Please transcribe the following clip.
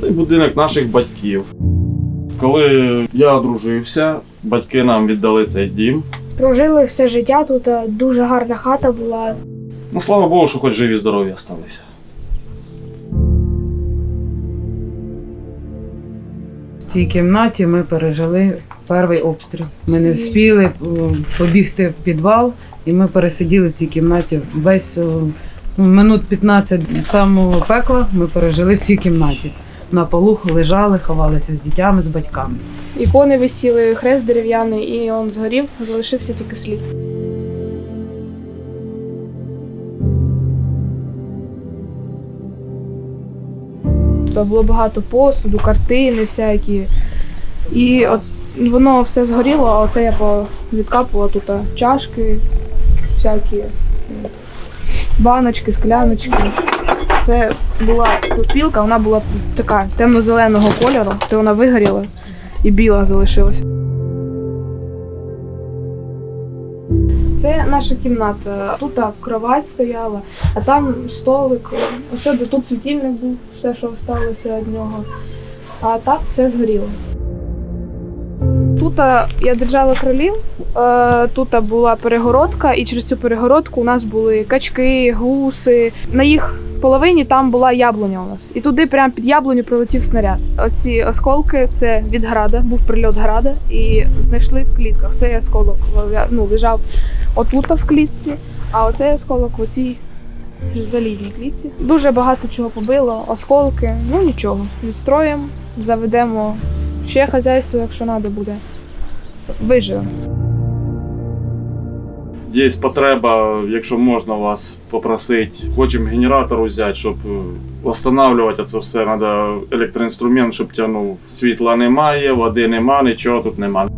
Цей будинок наших батьків. Коли я одружився, батьки нам віддали цей дім. Прожили все життя тут, е, дуже гарна хата була. Ну, слава Богу, що хоч живі здорові залишилися. В цій кімнаті ми пережили перший обстріл. Ми не встигли е, побігти в підвал, і ми пересиділи в цій кімнаті весь е, минут 15 самого пекла ми пережили в цій кімнаті. На полу лежали, ховалися з дітями, з батьками. Ікони висіли, хрест дерев'яний, і він згорів, залишився тільки слід. Тут було багато посуду, картини всякі. І от воно все згоріло, а оце я відкапувала тут чашки, всякі баночки, скляночки. Це була пілка, вона була така темно-зеленого кольору. Це вона вигоріла і біла залишилася. Це наша кімната. Тут так, кровать стояла, а там столик. Ось тут світильник був, все, що залишилося від нього. А так все згоріло. Тут я держала кролів, тут була перегородка, і через цю перегородку у нас були качки, гуси. На їх половині там була яблуня у нас. І туди прямо під яблуню прилетів снаряд. Оці осколки це від града, був прильот града, і знайшли в клітках. Цей осколок ну, лежав отут в клітці, а оцей осколок в оцій залізній клітці. Дуже багато чого побило, осколки, ну нічого. Відстроїмо, заведемо ще хазяйство, якщо треба буде. Виживемо. Є потреба, якщо можна вас попросити, хочемо генератор взяти, щоб е, встановлювати це все. Треба електроінструмент, щоб тягнув. Світла немає, води немає, нічого тут немає.